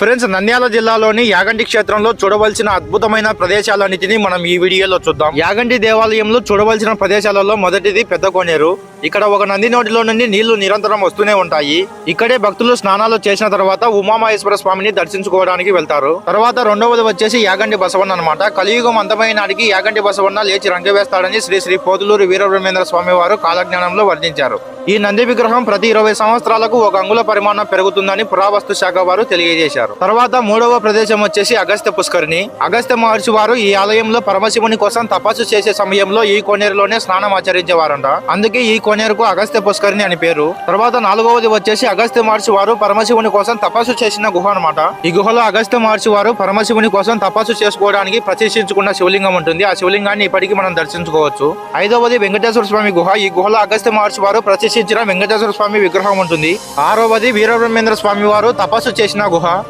Friends Nandyal జిల్లాలోని యాగంటి క్షేత్రంలో చూడవలసిన అద్భుతమైన ప్రదేశాలన్నిటిని మనం ఈ వీడియోలో చూద్దాం. యాగంటి దేవాలయంలో చూడవలసిన ప్రదేశాలలో మొదటిది పెద్ద కోనేరు. ఇక్కడ ఒక నంది నోటిలో నుండి నీళ్ళు నిరంతరం వస్తూనే ఉంటాయి. ఇక్కడే భక్తులు స్నానాలు చేసిన తర్వాత ఉమామహేశ్వర స్వామిని దర్శించుకోవడానికి వెళ్తారు. తర్వాత రెండవది వచ్చేసి యాగంటి బసవన్న అనమాట కలియుగం అంతమైన నాటికి యాగంటి బసవన్న లేచి రంగవేస్తాడని శ్రీ శ్రీ పోతులూరు వీరబ్రహ్మేంద్ర స్వామి వారు కాలజ్ఞానంలో వర్ణించారు. ఈ నంది విగ్రహం ప్రతి ఇరవై సంవత్సరాలకు ఒక అంగుళ పరిమాణం పెరుగుతుందని పురావస్తు శాఖ వారు తెలియజేశారు. తర్వాత మూడవ ప్రదేశం వచ్చేసి అగస్త్య పుష్కరిణి. అగస్త్య మహర్షి వారు ఈ ఆలయంలో పరమశివుని కోసం తపస్సు చేసే సమయంలో ఈ కోనేరులోనే స్నానం ఆచరించేవారంట. అందుకే ఈ కోనేరుకు అగస్త్య పుష్కరిణి అని పేరు. తర్వాత నాలుగవది వచ్చేసి అగస్త్య మహర్షి వారు పరమశివుని కోసం తపస్సు చేసిన గుహ అన్నమాట. ఈ గుహలో అగస్త్య మహర్షి వారు పరమశివుని కోసం తపస్సు చేసుకోవడానికి ప్రతిష్ఠించుకున్న శివలింగం ఉంటుంది. ఆ శివలింగాన్ని ఇప్పటికీ మనం దర్శించుకోవచ్చు. ఐదవది వెంకటేశ్వర స్వామి గుహ. ఈ గుహలో అగస్త్య మహర్షి వారు ప్రతిష్ఠించిన వెంకటేశ్వర స్వామి విగ్రహం ఉంటుంది. ఆరవది వీరబ్రహ్మేంద్ర స్వామి వారు తపస్సు చేసిన గుహ.